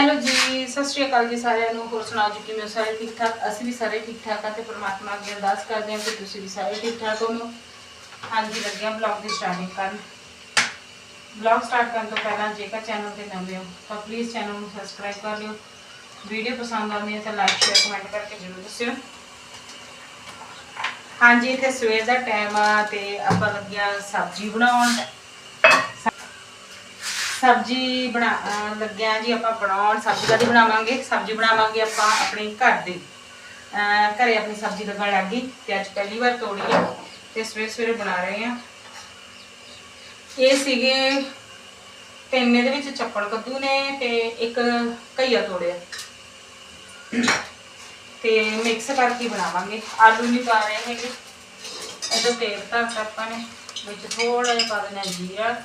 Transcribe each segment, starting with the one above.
Hello ਜੀ, ਸਤਿ ਸ਼੍ਰੀ ਅਕਾਲ ਜੀ ਸਾਰਿਆਂ ਨੂੰ। ਹੋਰ ਸੁਣਾਓ ਜੀ, ਕਿਵੇਂ ਹੋ? ਸਾਰੇ ਠੀਕ ਠਾਕ? ਅਸੀਂ ਵੀ ਸਾਰੇ ਠੀਕ ਠਾਕ ਆ ਤੇ ਪ੍ਰਮਾਤਮਾ ਅੱਗੇ ਅਰਦਾਸ ਕਰਦੇ ਹਾਂ ਕਿ ਤੁਸੀਂ ਵੀ ਸਾਰੇ ਠੀਕ ਠਾਕ ਹੋਵੋ ਹਾਂਜੀ ਲੱਗਿਆ ਬਲੌਗ ਦੀ ਸਟਾਰਟਿੰਗ ਕਰਨ। ਬਲੌਗ ਸਟਾਰਟ ਕਰਨ ਤੋਂ ਪਹਿਲਾਂ ਜੇਕਰ ਚੈਨਲ ਤੇ ਨਵੇਂ ਹੋ, ਤਾਂ ਪਲੀਜ਼ ਚੈਨਲ ਨੂੰ ਸਬਸਕ੍ਰਾਈਬ ਕਰ ਲਿਓ। ਵੀਡੀਓ ਪਸੰਦ ਆਉਂਦੀ ਹੈ ਤਾਂ ਲਾਈਕ ਸ਼ੇਅਰ ਕਮੈਂਟ ਕਰਕੇ ਜ਼ਰੂਰ ਦੱਸਿਓ। ਹਾਂਜੀ ਤੇ ਸਵੇਰ ਦਾ ਟਾਈਮ ਆ ਤੇ ਆਪਾਂ ਲੱਗਿਆ ਸਬਜ਼ੀ ਬਣਾਉਣ। ਸਬਜ਼ੀ ਬਣਾ, ਅਹ ਲੱਗਿਆ ਜੀ ਆਪਾਂ ਬਣਾਉਣ, ਸਬਜ਼ੀ ਕਾਦੀ ਬਣਾਵਾਂਗੇ? ਸਬਜ਼ੀ ਬਣਾਵਾਂਗੇ ਆਪਾਂ ਆਪਣੇ ਘਰ ਦੀ। ਅਹ ਘਰੇ ਆਪਣੀ ਸਬਜ਼ੀ ਲੱਗਣ ਲੱਗ ਗਈ ਤੇ ਅੱਜ ਪਹਿਲੀ ਵਾਰ ਤੋੜੀ ਹੈ ਤੇ ਸਵੇਰੇ ਸਵੇਰੇ ਬਣਾ ਰਹੇ ਆ। ਇਹ ਸੀਗੇ ਤਿੰਨ ਇਹਦੇ ਵਿੱਚ ਚੱਪੜ ਕੱਦੂ ਨੇ ਤੇ ਇੱਕ ਘਈਆ ਤੋੜਿਆ। ਤੇ ਮਿਕਸ ਕਰਕੇ ਬਣਾਵਾਂਗੇ। ਆਲੂ ਨਹੀਂ ਪਾ ਰਹੇ ਹੈਗੇ। ਇਹਦਾ ਤੇਲ ਧਰਤ ਆਪਾਂ ਨੇ ਵਿੱਚ ਥੋੜਾ ਜਿਹਾ ਪਾ ਦੇਣਾ ਜੀਰਾ।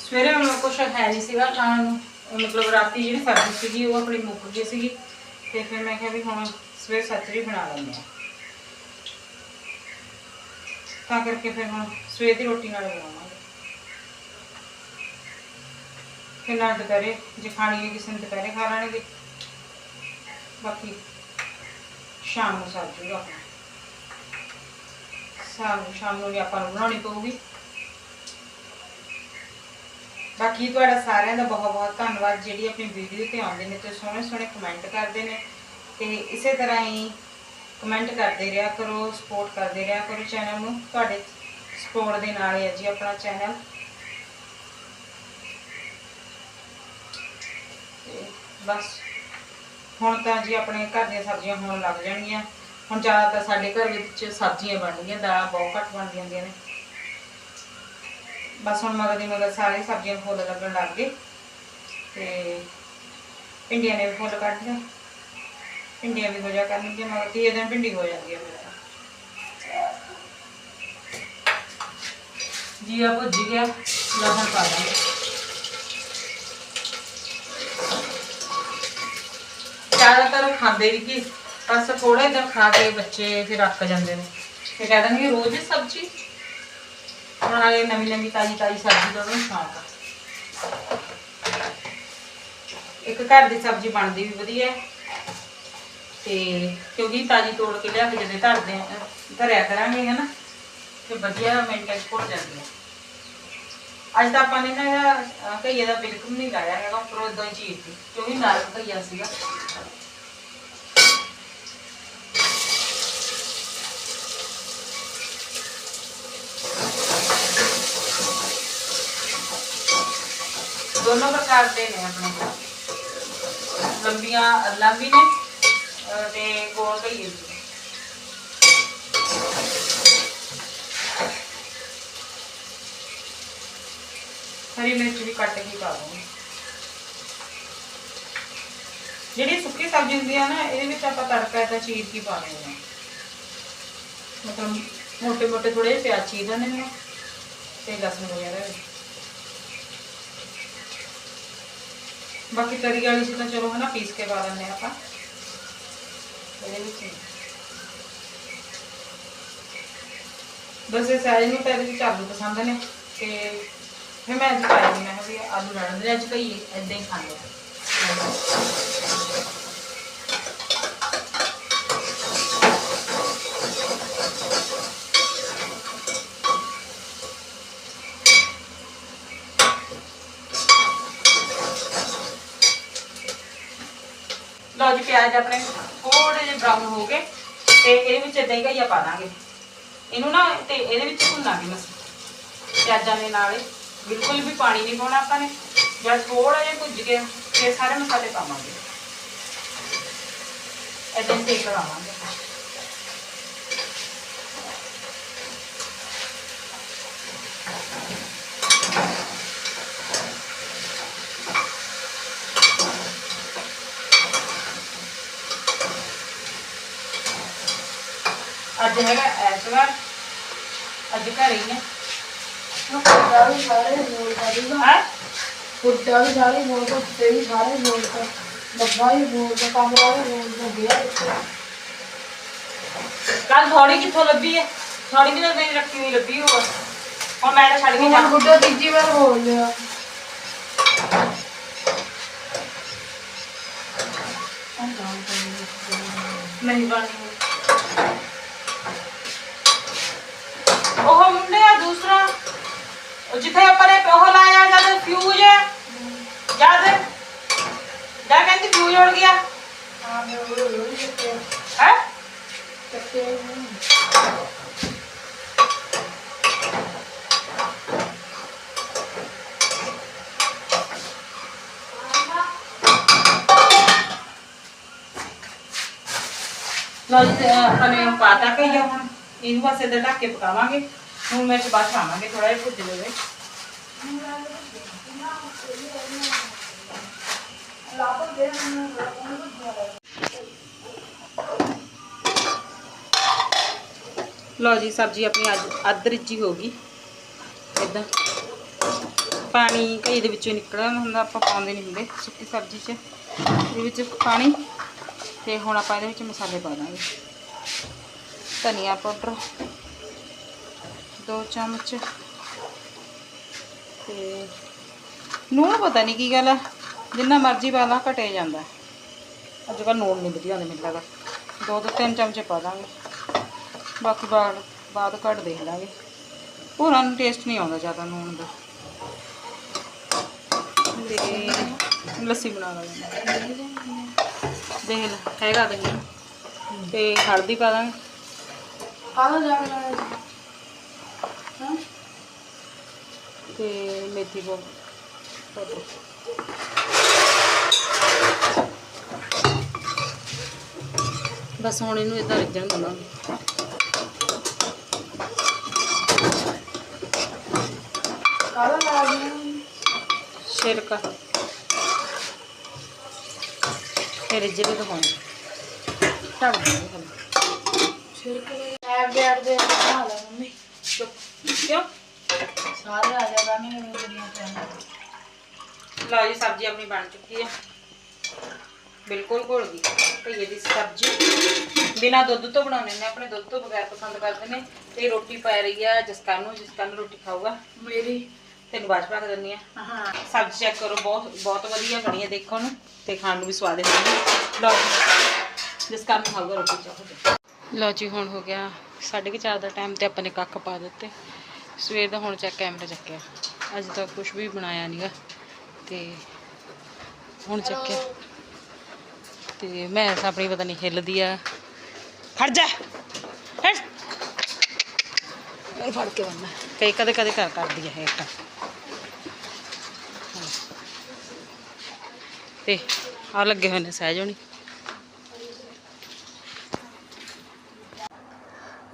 ਸਵੇਰੇ ਮੈਨੂੰ ਕੁਛ ਹੈ ਨਹੀਂ ਸੀਗਾ ਖਾਣ ਨੂੰ। ਉਹ ਮਤਲਬ ਰਾਤੀ ਜਿਹੜੀ ਸਬਜ਼ੀ ਸੀਗੀ, ਉਹ ਆਪਣੀ ਮੁੱਕ ਗਈ ਸੀਗੀ। ਤੇ ਫਿਰ ਮੈਂ ਕਿਹਾ ਵੀ ਹੁਣ ਸਵੇਰ ਸੱਚਰੀ ਬਣਾ ਲੈਂਦੇ ਆ ਤਾਂ ਕਰਕੇ ਫਿਰ ਹੁਣ ਸਵੇਰ ਦੀ ਰੋਟੀ ਨਾਲ ਬਣਾਵਾਂਗੇ। ਫਿਰ ਨਾਲ ਦੁਪਹਿਰੇ, ਜੇ ਖਾਣੀ ਹੈ ਕਿਸੇ ਨੇ ਦੁਪਹਿਰੇ ਖਾ ਲੈਣਗੇ। ਬਾਕੀ ਸ਼ਾਮ ਨੂੰ ਸਰ ਜੂਗਾ ਆਪਣਾ ਸ਼ਾਮ ਸ਼ਾਮ ਨੂੰ ਵੀ ਆਪਾਂ ਨੂੰ ਬਣਾਉਣੀ ਪਊਗੀ। ਬਾਕੀ ਤੁਹਾਡਾ ਸਾਰਿਆਂ ਦਾ ਬਹੁਤ ਬਹੁਤ ਧੰਨਵਾਦ ਜਿਹੜੀ ਆਪਣੀ ਵੀਡੀਓ ਤੇ ਆਉਂਦੇ ਨੇ ਤੇ ਸੋਹਣੇ ਸੋਹਣੇ ਕਮੈਂਟ ਕਰਦੇ ਨੇ। ਤੇ ਇਸੇ ਤਰ੍ਹਾਂ ਹੀ ਕਮੈਂਟ ਕਰਦੇ ਰਿਹਾ ਕਰੋ ਸਪੋਰਟ ਕਰਦੇ ਰਿਹਾ ਕਰੋ ਚੈਨਲ ਨੂੰ। ਤੁਹਾਡੇ ਸਪੋਰਟ ਦੇ ਨਾਲ ਹੈ ਜੀ ਆਪਣਾ ਚੈਨਲ ਬਸ, ਹੁਣ ਤਾਂ ਜੀ ਆਪਣੇ ਘਰ ਦੀਆਂ ਸਬਜ਼ੀਆਂ ਹੋਣ ਲੱਗ ਜਾਣਗੀਆਂ। ਹੁਣ ਜ਼ਿਆਦਾਤਰ ਸਾਡੇ ਘਰ ਵਿੱਚ ਸਬਜ਼ੀਆਂ ਬਣਦੀਆਂ ਦਾਲਾਂ ਬਹੁਤ ਘੱਟ ਬਣਦੀਆਂ ਹੁੰਦੀਆਂ ਨੇ। ਬਸ ਹੁਣ ਮਗਰ ਦੀ ਮਗਰ ਸਾਰੇ ਸਬਜ਼ੀਆਂ ਫੁੱਲ ਲੱਗਣ ਲੱਗ ਗਏ ਤੇ ਭਿੰਡੀਆਂ ਨੇ ਵੀ ਫੁੱਲ ਕੱਢ ਲਏ। ਭਿੰਡੀਆਂ ਵੀ ਹੋ ਜਾ ਕਰਨਗੀਆਂ, ਮਗਰ ਤੀਏ ਦਿਨ ਭਿੰਡੀ ਹੋ ਜਾਂਦੀ ਹੈ ਮੇਰਾ ਜੀਰਾ ਭੁੱਜ ਗਿਆ, ਲਸਣ ਪਾ ਦਾਂਗੇ। ਜ਼ਿਆਦਾਤਰ ਖਾਂਦੇ ਨਹੀਂ ਕਿ? ਬਸ ਥੋੜੇ ਦਿਨ ਖਾ ਕੇ ਬੱਚੇ ਫਿਰ ਅੱਕ ਜਾਂਦੇ ਨੇ। ਤੇ ਕਹਿ ਦੇਣਗੇ ਰੋਜ਼ ਹੀ ਸਬਜ਼ੀ। ਹੁਣ ਆਲੇ ਨਵੀਂ ਨਵੀਂ ਤਾਜੀ ਤਾਜੀ ਸਬਜ਼ੀ ਦਾ ਉਹਨੂੰ ਸ਼ੌਂਕ ਆ। ਇੱਕ ਘਰ ਦੀ ਸਬਜ਼ੀ ਬਣਦੀ ਵੀ ਵਧੀਆ ਤੇ ਕਿਉਂਕਿ ਤਾਜੀ ਤੋੜ ਕੇ ਲਿਆ ਕੇ ਜਦੋਂ ਧਰਦੇ ਧਰਿਆ ਕਰਾਂਗੇ ਹਨਾ ਤੇ ਵਧੀਆ ਮਿੰਟਾਂ 'ਚ ਜਾਂਦੀ ਹੈ ਅੱਜ ਤਾਂ ਆਪਾਂ ਨੇ ਨਾ ਇਹਦਾ, ਦਾ ਬਿਲਕੁਲ ਨਹੀਂ ਲਾਇਆ ਹੈਗਾ ਉੱਪਰੋਂ ਇਦਾਂ ਹੀ ਚੀਰ ਕਿਉਂਕਿ ਨਰਮ ਘਈਆ ਸੀਗਾ। ਦੋਨੋਂ ਪ੍ਰਕਾਰ ਦੇ ਨੇ ਆਪਣੇ ਕੋਲ। ਲੰਬੀਆਂ ਅੱਲਾਂ ਨੇ ਤੇ ਗੋਲ ਘਈਏ ਵੀ ਹਰੀ ਮਿਰਚ ਵੀ ਕੱਟ ਕੇ ਪਾ ਦੂੰਗੀ ਜਿਹੜੀ ਸੁੱਕੀ ਸਬਜ਼ੀ ਹੁੰਦੀ ਆ ਨਾ, ਇਹਦੇ ਵਿੱਚ ਆਪਾਂ ਤੜਕਾ ਏਦਾਂ ਚੀਰ ਕੇ ਪਾ ਲੈਂਦੇ ਹਾਂ। ਮਤਲਬ ਮੋਟੇ ਮੋਟੇ ਥੋੜੇ ਜਿਹੇ ਪਿਆਜ਼ ਚੀਰ ਦਿੰਦੇ ਨੇ ਤੇ ਲਸਣ ਵਗੈਰਾ। ਵੀ ਬਾਕੀ ਤਰੀ ਵਾਲੀ ਤਾਂ ਚਲੋ ਹਨਾ ਪੀਸ ਕੇ ਪਾ ਦਿੰਦੇ ਆਪਾਂ। ਇਹਦੇ ਵਿੱਚ ਬਸ ਇਹ ਸਾਰੇ ਨੂੰ ਇਹਦੇ ਵਿੱਚ ਆਲੂ ਪਸੰਦ ਨੇ ਤੇ ਫਿਰ ਮੈਂ ਅੱਜ ਨੀ, ਮੈਂ ਵੀ ਆਲੂ ਰਹਿਣ ਦੇ ਅੱਜ ਕਈ ਏਦਾਂ ਹੀ ਖਾਂਦੇ ਲਓ ਜੀ ਪਿਆਜ਼ ਆਪਣੇ ਥੋੜੇ ਜਿਹੇ ਬਰਾਊਨ ਹੋ ਗਏ ਤੇ ਇਹਦੇ ਵਿੱਚ ਏਦਾਂ ਹੀ ਘਈਆ ਪਾ ਦਾਂਗੇ। ਇਹਨੂੰ ਨਾ ਤੇ ਇਹਦੇ ਵਿੱਚ ਭੁੰਨਾਂਗੇ ਬਸ। ਪਿਆਜ਼ਾਂ ਦੇ ਨਾਲ ਬਿਲਕੁਲ ਵੀ ਪਾਣੀ ਨਹੀਂ ਪਾਉਣਾ ਆਪਾਂ ਨੇ। ਜਦ ਥੋੜਾ ਜਿਹਾ ਭੁੱਜ ਗਿਆ ਤੇ ਸਾਰੇ ਮਸਾਲੇ ਪਾਵਾਂਗੇ। ਏਦਾਂ ਹੀ ਸੇਕ ਲਵਾਵਾਂਗੇ ਅੱਜ ਹੈਗਾ ਐਤਵਾਰ। ਅੱਜ ਘਰੇ ਹੀ ਆ ਫੁੱਟਾ ਵੀ ਸਾਰੇ ਬੋਲ ਕਰੂਗਾ ਹਾਂ? ਫੁੱਟਾ ਵੀ ਸਾਰੇ ਬੋਲ ਕਰ ਤੇ ਵੀ ਸਾਰੇ ਬੋਲ ਕਰ। ਡੱਬਾ ਵੀ ਬੋਲ ਕਰ ਕਮਰਾ ਵੀ ਬੋਲ ਕਰ ਗਿਆ ਕੱਲ ਹਾਂ ਥੋੜੀ ਕਿੱਥੋਂ ਲੱਭੀ ਹੈ ਥੋੜੀ ਵੀ ਤਾਂ ਨਹੀਂ ਰੱਖੀ ਹੋਈ ਲੱਭੀ ਹੋਊ ਹੁਣ ਮੈਂ ਤਾਂ ਛੱਡ ਕੇ ਜਾ। ਹੁਣ ਗੁੱਡਾ ਤੀਜੀ ਵਾਰ ਬੋਲ ਲਿਆ ਨਹੀਂ ਬਾਣੀ ਉਹ ਮੁੰਡੇ ਆ ਦੂਸਰਾ ਉਹ ਜਿੱਥੇ ਆਪਾਂ ਨੇ ਉਹ ਲਾਇਆ ਜਦ ਫਿਊਜ਼ ਜਦ? ਜਾ ਕਹਿੰਦੀ ਫਿਊਜ਼ ਉੜ ਗਿਆ? ਹਾਂ ਮੈਂ ਉਹ ਉਹ ਚੱਕੇ ਹੈ? ਚੱਕੇ ਲੋ ਜੀ ਤੇ ਆਪਾਂ ਨੇ ਉਹ ਪਾਤਾ ਕਈ ਹੁਣ। ਇਹਨੂੰ ਬਸ ਇਹਦੇ ਢੱਕ ਕੇ ਪਕਾਵਾਂਗੇ। ਹੁਣ ਮਿਰਚ ਬਾਅਦ 'ਚ ਪਾਵਾਂਗੇ ਥੋੜਾ ਜਿਹਾ ਭੁੱਜ ਲਵੇ ਲੋ ਜੀ, ਸਬਜ਼ੀ ਆਪਣੀ ਅੱਜ ਅੱਧ ਰਿੱਝੀ ਹੋ ਗਈ। ਇਦਾਂ ਪਾਣੀ ਕਈ ਦੇ ਵਿੱਚੋਂ ਨਿਕਲਦਾ ਹੁੰਦਾ ਆਪਾਂ ਪਾਉਂਦੇ ਨਹੀਂ ਹੁੰਦੇ ਸੁੱਕੀ ਸਬਜ਼ੀ 'ਚ। ਇਹਦੇ ਵਿੱਚ ਪਾਣੀ ਤੇ ਹੁਣ ਆਪਾਂ ਇਹਦੇ ਵਿੱਚ ਮਸਾਲੇ ਪਾ ਦਾਂਗੇ। ਧਨੀਆ ਪਾਊਡਰ। ਦੋ ਚਮਚ। ਤੇ ਨੂਣ ਪਤਾ ਨਹੀਂ ਕੀ ਗੱਲ ਆ, ਜਿੰਨਾ ਮਰਜ਼ੀ ਪਾ ਲਾ ਘਟੇ ਜਾਂਦਾ। ਅੱਜ ਕੱਲ੍ਹ ਨੂਣ ਨਹੀਂ ਵਧੀਆ ਹੁੰਦਾ ਮਿਲਦਾ ਲੱਗਦਾ। ਦੋ ਤੋਂ ਤਿੰਨ ਚਮਚੇ ਪਾ ਦਾਂਗੇ। ਬਾਕੀ ਬਾਅਦ ਬਾਅਦ ਘੱਟ ਦੇਖ ਲਾਂਗੇ। ਹੋਰਾਂ ਨੂੰ ਟੇਸਟ ਨਹੀਂ ਆਉਂਦਾ ਜ਼ਿਆਦਾ ਨੂਣ ਦਾ। ਤੇ ਲੱਸੀ ਬਣਾ ਲਾਂਗੇ ਦੇਖ ਲੈ, ਹੈਗਾ ਦਹੀਂ ਤੇ ਹਲਦੀ ਪਾ ਦਾਂਗੇ। ਕਾਹਦਾ ਜਾ ਕੇ ਲਾਇਆ ਹਾਂ ਤੇ ਮੇਥੀ ਪਾ ਪਾਊਡਰ ਬਸ ਹੁਣ ਇਹਨੂੰ ਇਦਾਂ ਰਿੱਝਣ ਦਵਾਂਗੇ ਕਾਹਦਾ ਲਾਇਆ ਛਿਲਕਾ। ਫਿਰ ਦਿਖਾਉਣਾ ਢੱਕ ਦਾਂਗੇ ਹੁਣ ਛਿਲਕੇ। ਦੇ ਐਬ ਦੇ ਬਣਾ ਲੈ ਮੰਮੀ। ਚੁੱਪ ਕਿਉਂ? ਸਾਰੇ ਆ ਜਾ ਲਓ ਜੀ ਸਬਜ਼ੀ ਆਪਣੀ ਬਣ ਚੁੱਕੀ ਹੈ ਬਿਲਕੁਲ ਘੁਲ ਗਈ। ਭਈਏ ਦੀ ਸਬਜ਼ੀ। ਬਿਨਾ ਦੁੱਧ ਤੋਂ ਬਣਾਉਣੇ ਨੇ ਆਪਣੇ ਦੁੱਧ ਤੋਂ ਬਗੈਰ ਪਸੰਦ ਕਰਦੇ ਨੇ। ਤੇ ਰੋਟੀ ਪੈ ਰਹੀ ਆ ਜਸਕਰਨ ਨੂੰ ਜਸਕਰਨ ਰੋਟੀ ਖਾਊਗਾ। ਮੇਰੀ। ਤੈਨੂੰ ਬਾਅਦ ਚ ਪਾ ਕੇ ਦਿੰਦੀ ਆ। ਹਾਂ। ਸਬਜ਼ੀ ਚੈੱਕ ਕਰੋ ਬਹੁਤ ਬਹੁਤ ਵਧੀਆ ਬਣੀ ਹੈ ਦੇਖੋ ਨੂੰ ਤੇ ਖਾਣ ਨੂੰ ਵੀ ਸਵਾਦਿਸ਼ਟ ਹੈ। ਲਓ ਜੀ ਜਸਕਰਨ ਨੂੰ ਖਾਊਗਾ ਰੋਟੀ ਚਾਹੋ ਲਓ ਜੀ ਹੁਣ ਹੋ ਗਿਆ 4:30 ਦਾ ਟਾਈਮ ਤੇ ਆਪਾਂ ਨੇ ਕੱਖ ਪਾ ਦਿੱਤੇ। ਸਵੇਰ ਦਾ ਹੁਣ ਚੈੱਕ ਕੈਮਰਾ ਚੱਕਿਆ। ਅੱਜ ਤੱਕ ਕੁਝ ਵੀ ਬਣਾਇਆ ਨਹੀਂਗਾ ਤੇ ਹੁਣ ਚੱਕਿਆ। ਤੇ ਮੈਂ ਆਪਣੀ ਪਤਾ ਨਹੀਂ ਹਿੱਲਦੀ ਆ। ਖੜ ਜਾ। ਹਟ। ਇਹ ਫੜ ਕੇ ਬੰਨਾ ਕਈ ਕਦੇ ਕਦੇ ਕਰ ਕਰਦੀ ਹੈ ਇੱਕ ਤੇ। ਆ ਲੱਗੇ ਹੋਏ ਨੇ ਸਹਿਜ ਹੋਣੀ।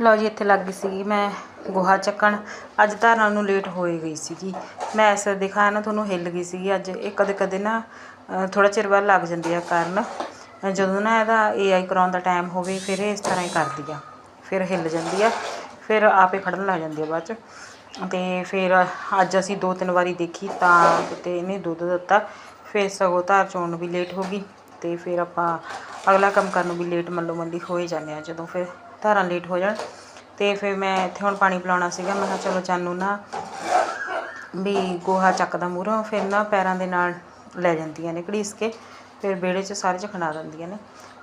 ਲਓ ਜੀ ਇੱਥੇ ਲੱਗ ਗਈ ਸੀਗੀ ਮੈਂ ਗੋਹਾ ਚੱਕਣ। ਅੱਜ ਧਾਰਾਂ ਨੂੰ ਲੇਟ ਹੋਏ ਗਈ ਸੀਗੀ। ਮੈਂ ਐਸਾ ਦਿਖਾਇਆ ਨਾ ਤੁਹਾਨੂੰ ਹਿੱਲ ਗਈ ਸੀਗੀ। ਅੱਜ ਇਹ ਕਦੇ ਕਦੇ ਨਾ ਥੋੜ੍ਹਾ ਚਿਰ ਬਾਅਦ ਲੱਗ ਜਾਂਦੀ ਆ ਕਰਨ। ਜਦੋਂ ਨਾ ਇਹਦਾ ਏਆਈ ਕਰਾਉਣ ਦਾ ਟਾਈਮ ਹੋਵੇ, ਫਿਰ ਇਹ ਇਸ ਤਰ੍ਹਾਂ ਹੀ ਕਰਦੀ ਆ। ਫਿਰ ਹਿੱਲ ਜਾਂਦੀ ਆ, ਫਿਰ ਆਪੇ ਖੜਨ ਲੱਗ ਜਾਂਦੀ ਆ ਬਾਅਦ ਚ। ਅਤੇ ਫਿਰ ਅੱਜ ਅਸੀਂ ਦੋ ਤਿੰਨ ਵਾਰੀ ਦੇਖੀ ਤਾਂ ਕਿਤੇ ਇਹਨੇ ਦੁੱਧ ਦਿੱਤਾ। ਫਿਰ ਸਗੋਂ ਧਾਰ ਚੋਣ ਨੂੰ ਵੀ ਲੇਟ ਹੋ ਗਈ। ਅਤੇ ਫਿਰ ਆਪਾਂ ਅਗਲਾ ਕੰਮ ਕਰਨ ਨੂੰ ਵੀ ਲੇਟ ਮੱਲੋ ਮੱਲੀ ਹੋ ਹੀ ਜਾਂਦੇ ਆ। ਜਦੋਂ ਫਿਰ ਧਾਰਾਂ ਲੇਟ ਹੋ ਜਾਣ ਤੇ ਫਿਰ ਮੈਂ ਇੱਥੇ ਹੁਣ ਪਾਣੀ ਪਿਲਾਉਣਾ ਸੀਗਾ। ਮੈਂ ਕਿਹਾ ਚਲੋ ਚਾਨੂ ਨਾ ਵੀ ਗੋਹਾ ਚੱਕਦਾ ਮੂਹਰੋਂ, ਫਿਰ ਨਾ ਪੈਰਾਂ ਦੇ ਨਾਲ ਲੈ ਜਾਂਦੀਆਂ ਨੇ ਘੜੀਸ ਕੇ ਫਿਰ ਵਿਹੜੇ 'ਚ ਸਾਰੇ 'ਚ ਖਣਾ ਦਿੰਦੀਆਂ ਨੇ।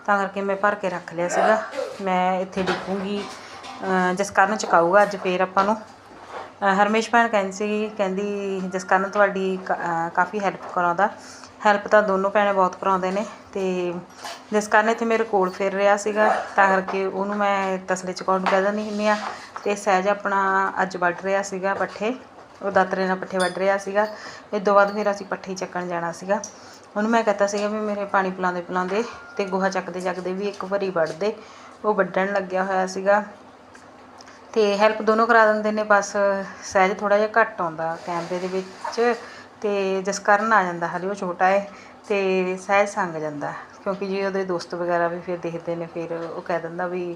ਤਾਂ ਕਰਕੇ ਮੈਂ ਭਰ ਕੇ ਰੱਖ ਲਿਆ ਸੀਗਾ। ਮੈਂ ਇੱਥੇ ਡਿੱਗੂਗੀ ਜਸਕਰਨ ਕਾਰਨ ਚਕਾਊਗਾ ਅੱਜ ਫੇਰ ਆਪਾਂ ਨੂੰ। ਹਰਮੇਸ਼ ਭੈਣ ਕਹਿੰਦੀ ਸੀ ਕਹਿੰਦੀ ਜਸਕਰਨ ਤੁਹਾਡੀ ਕ- ਕਾਫੀ ਹੈਲਪ ਕਰਾਉਂਦਾ। ਹੈਲਪ ਤਾਂ ਦੋਨੋਂ ਭੈਣੇ ਬਹੁਤ ਕਰਾਉਂਦੇ ਨੇ ਤੇ ਜਿਸ ਕਾਰਨ ਇੱਥੇ ਮੇਰੇ ਕੋਲ ਫਿਰ ਰਿਹਾ ਸੀਗਾ, ਤਾਂ ਕਰਕੇ ਉਹਨੂੰ ਮੈਂ ਤਸਲੇ ਚਕਾਉਣ ਨੂੰ ਕਹਿ ਦਿੰਦੀ ਹੁੰਦੀ ਆ। ਤੇ ਸਹਿਜ ਆਪਣਾ ਅੱਜ ਵੱਢ ਰਿਹਾ ਸੀਗਾ ਪੱਠੇ, ਉਹ ਦਾਤਰੇ ਨਾਲ ਪੱਠੇ ਵੱਢ ਰਿਹਾ ਸੀਗਾ। ਇਹ ਤੋਂ ਬਾਅਦ ਫਿਰ ਅਸੀਂ ਪੱਠੇ ਚੱਕਣ ਜਾਣਾ ਸੀਗਾ। ਉਹਨੂੰ ਮੈਂ ਕਹਤਾ ਸੀਗਾ ਵੀ ਮੇਰੇ ਪਾਣੀ ਪਿਲਾਉਂਦੇ ਪਿਲਾਉਂਦੇ ਤੇ ਗੋਹਾ ਚੱਕਦੇ ਚੱਕਦੇ ਵੀ ਇੱਕ ਵਾਰੀ ਵੱਢ ਦੇ। ਉਹ ਵੱਢਣ ਲੱਗਿਆ ਹੋਇਆ ਸੀਗਾ। ਤੇ ਹੈਲਪ ਦੋਨੋਂ ਕਰਾ ਦਿੰਦੇ ਨੇ, ਬਸ ਸਹਿਜ ਥੋੜਾ ਜਿਹਾ ਘੱਟ ਆਉਂਦਾ ਕੈਮਰੇ ਦੇ ਵਿੱਚ। ਅਤੇ ਜਸਕਰਨ ਆ ਜਾਂਦਾ ਹਾਲੇ, ਉਹ ਛੋਟਾ ਹੈ ਅਤੇ ਸਹਿਜ ਸੰਗ ਜਾਂਦਾ, ਕਿਉਂਕਿ ਜੀ ਉਹਦੇ ਦੋਸਤ ਵਗੈਰਾ ਵੀ ਫਿਰ ਦੇਖਦੇ ਨੇ, ਫਿਰ ਉਹ ਕਹਿ ਦਿੰਦਾ ਵੀ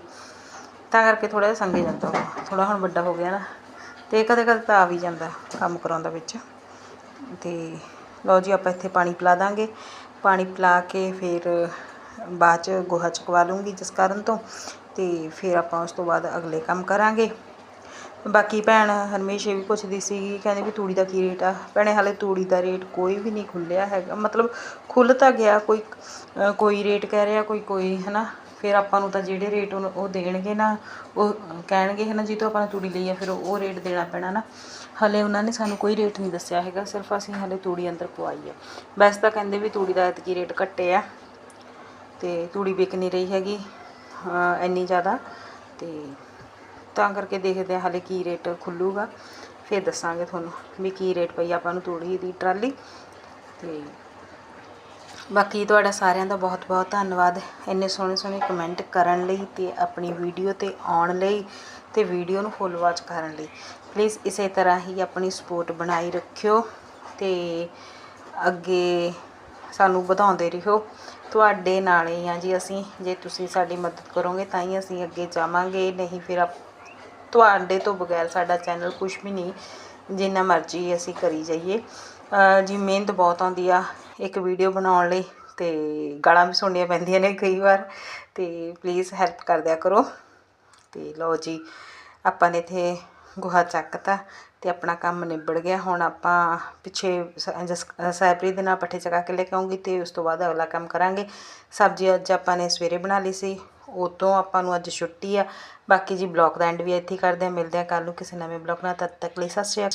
ਤਾਂ ਕਰਕੇ ਥੋੜ੍ਹਾ ਜਿਹਾ ਸੰਗੇ ਜਾਂਦਾ ਉਹ, ਥੋੜ੍ਹਾ ਹੁਣ ਵੱਡਾ ਹੋ ਗਿਆ ਨਾ ਅਤੇ ਕਦੇ ਕਦੇ ਤਾਂ ਆ ਵੀ ਜਾਂਦਾ ਕੰਮ ਕਰਾਉਂਦਾ ਵਿੱਚ ਅਤੇ ਲਓ ਜੀ ਆਪਾਂ ਇੱਥੇ ਪਾਣੀ ਪਿਲਾ ਦਾਂਗੇ, ਪਾਣੀ ਪਿਲਾ ਕੇ ਫਿਰ ਬਾਅਦ ਚ ਗੋਹਾ ਚੁਕਵਾ ਲੂੰਗੀ ਜਸਕਰਨ ਤੋਂ ਅਤੇ ਫਿਰ ਆਪਾਂ ਉਸ ਤੋਂ ਬਾਅਦ ਅਗਲੇ ਕੰਮ ਕਰਾਂਗੇ। ਬਾਕੀ ਭੈਣ ਹਰਮੇਸ਼ ਇਹ ਵੀ ਪੁੱਛਦੀ ਸੀਗੀ, ਕਹਿੰਦੀ ਵੀ ਤੂੜੀ ਦਾ ਕੀ ਰੇਟ ਆ? ਭੈਣੇ ਹਾਲੇ ਤੂੜੀ ਦਾ ਰੇਟ ਕੋਈ ਵੀ ਨਹੀਂ ਖੁੱਲਿਆ ਹੈਗਾ। ਮਤਲਬ ਖੁੱਲ ਤਾਂ ਗਿਆ, ਕੋਈ ਕੋਈ ਰੇਟ ਕਹਿ ਰਿਹਾ, ਕੋਈ ਕੋਈ ਹੈ ਨਾ ਫਿਰ ਆਪਾਂ ਨੂੰ ਤਾਂ ਜਿਹੜੇ ਰੇਟ ਉਹ ਉਹ ਦੇਣਗੇ ਨਾ, ਉਹ ਕਹਿਣਗੇ ਹੈ ਹਨਾ ਜਿੱਦੋਂ ਆਪਾਂ ਨੇ ਤੂੜੀ ਲਈ ਆ, ਫਿਰ ਉਹ ਰੇਟ ਦੇਣਾ ਪੈਣਾ ਨਾ। ਹਲੇ ਉਹਨਾਂ ਨੇ ਸਾਨੂੰ ਕੋਈ ਰੇਟ ਨਹੀਂ ਦੱਸਿਆ ਹੈਗਾ, ਸਿਰਫ ਅਸੀਂ ਹਲੇ ਤੂੜੀ ਅੰਦਰ ਪਵਾਈ ਆ। ਵੈਸੇ ਤਾਂ ਕਹਿੰਦੇ ਵੀ ਤੂੜੀ ਦਾ ਐਤਕੀ ਰੇਟ ਘੱਟੇ ਆ, ਤੇ ਤੂੜੀ ਵਿਕ ਨਹੀਂ ਰਹੀ ਹੈਗੀ ਇੰਨੀ ਜ਼ਿਆਦਾ, ਤੇ ਤਾਂ ਕਰਕੇ ਦੇਖਦੇ ਹਾਂ ਹਾਲੇ ਕੀ ਰੇਟ ਖੁੱਲੂਗਾ। ਫਿਰ ਦੱਸਾਂਗੇ ਤੁਹਾਨੂੰ ਵੀ ਕੀ ਰੇਟ ਪਈ ਆਪਾਂ ਨੂੰ ਤੂੜੀ ਦੀ, ਟਰਾਲੀ। ਤੇ ਬਾਕੀ ਤੁਹਾਡਾ ਸਾਰਿਆਂ ਦਾ ਬਹੁਤ ਬਹੁਤ ਧੰਨਵਾਦ। ਇੰਨੇ ਸੋਹਣੇ ਸੋਹਣੇ ਕਮੈਂਟ ਕਰਨ ਲਈ ਤੇ ਆਪਣੀ ਵੀਡੀਓ ਤੇ ਆਉਣ ਲਈ ਤੇ ਵੀਡੀਓ ਨੂੰ ਫੁੱਲ ਵਾਚ ਕਰਨ ਲਈ। ਪਲੀਜ਼ ਇਸੇ ਤਰ੍ਹਾਂ ਹੀ ਆਪਣੀ ਸਪੋਰਟ ਬਣਾਈ ਰੱਖਿਓ ਤੇ ਅੱਗੇ ਸਾਨੂੰ ਵਧਾਉਂਦੇ ਰਹੋ। ਤੁਹਾਡੇ ਨਾਲ ਹੀ ਆ ਜੀ ਅਸੀਂ। ਜੇ ਤੁਸੀਂ ਸਾਡੀ ਮਦਦ ਕਰੋਗੇ ਤਾਂ ਹੀ ਅਸੀਂ ਅੱਗੇ ਜਾਵਾਂਗੇ। ਨਹੀਂ ਫਿਰ ਆਪ- ਤੁਹਾਡੇ ਤੋਂ ਬਗੈਰ ਸਾਡਾ ਚੈਨਲ ਕੁਝ ਵੀ ਨਹੀਂ, ਜਿੰਨਾ ਮਰਜ਼ੀ ਅਸੀਂ ਕਰੀ ਜਾਈਏ। ਜੀ ਮਿਹਨਤ ਬਹੁਤ ਆਉਂਦੀ ਆ ਇੱਕ ਵੀਡੀਓ ਬਣਾਉਣ ਲਈ ਤੇ ਗਾਲਾਂ ਵੀ ਸੁਣਨੀਆਂ ਪੈਂਦੀਆਂ ਨੇ ਕਈ ਵਾਰ, ਤੇ ਪਲੀਜ਼ ਹੈਲਪ ਕਰ ਦਿਆ ਕਰੋ। ਤੇ ਲਓ ਜੀ, ਆਪਾਂ ਨੇ ਇੱਥੇ ਗੁਹਾ ਚੱਕਤਾ ਤੇ ਆਪਣਾ ਕੰਮ ਨਿਬੜ ਗਿਆ। ਹੁਣ ਆਪਾਂ ਪਿੱਛੇ ਸ- ਦੇ ਨਾਲ ਪੱਠੇ ਚਕਾ ਕੇ ਲੈ ਕੇ ਆਉਂਗੀ ਤੇ ਉਸ ਤੋਂ ਬਾਅਦ ਅਗਲਾ ਕੰਮ ਕਰਾਂਗੇ। ਸਬਜ਼ੀ ਅੱਜ ਆਪਾਂ ਨੇ ਸਵੇਰੇ ਬਣਾ ਲਈ ਸੀ। ਉਹ ਆਪਾਂ ਨੂੰ ਅੱਜ ਛੁੱਟੀ ਆ। ਬਾਕੀ ਜੀ ਬਲੌਗ ਦਾ ਐਂਡ ਵੀ ਇੱਥੇ ਕਰਦੇ ਆ ਮਿਲਦੇ ਆ ਕੱਲ ਨੂੰ ਕਿਸੇ ਨਵੇਂ ਬਲੌਗ ਨਾਲ। ਤਦ ਤੱਕ ਲਈ ਸਤਿ ਸ਼੍ਰੀ ਅਕਾਲ।